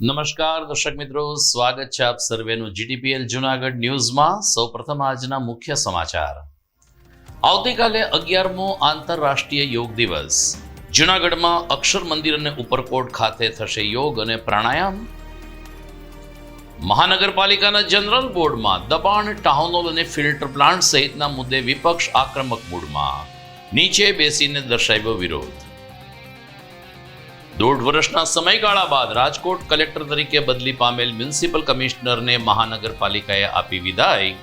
નમસ્કાર, દર્શક મિત્રો. સ્વાગત છે આપ સર્વેનું જીટીપીએલ જુનાગઢ ન્યૂઝમાં. સૌપ્રથમ આજના મુખ્ય સમાચાર. આવતીકાલે અગિયારમો આંતરરાષ્ટ્રીય યોગ દિવસ. જુનાગઢમાં અક્ષર મંદિર અને ઉપરકોટ ખાતે થશે યોગ અને પ્રાણાયામ. મહાનગરપાલિકાના જનરલ બોર્ડમાં દબાણ ટાઉનોલ અને ફિલ્ટર પ્લાન્ટ સહિતના મુદ્દે વિપક્ષ આક્રમક મૂડમાં. નીચે બેસીને દર્શાવ્યો વિરોધ. દોઢ વર્ષના સમયગાળા બાદ રાજકોટ કલેક્ટર તરીકે બદલી પામેલ મ્યુનિસિપલ કમિશનરને મહાનગરપાલિકાએ આપી વિદાય.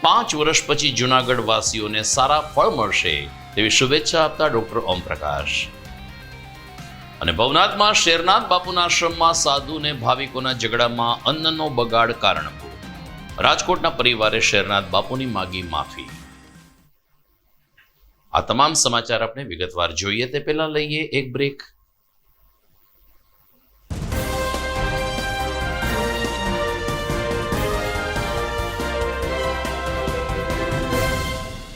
પાંચ વર્ષ પછી જુનાગઢ વાસીઓને સારા ફળ મળશે તેવી શુભેચ્છા આપતા ડોક્ટર ઓમપ્રકાશ. અને ભવનાથમાં શેરનાથ બાપુના આશ્રમમાં સાધુ અને ભાવિકોના ઝઘડામાં અન્નનો બગાડ કારણભૂત. રાજકોટના પરિવારે શેરનાથ બાપુની માગી માફી. આ તમામ સમાચાર આપણે વિગતવાર જોઈએ તે પહેલા લઈએ એક બ્રેક.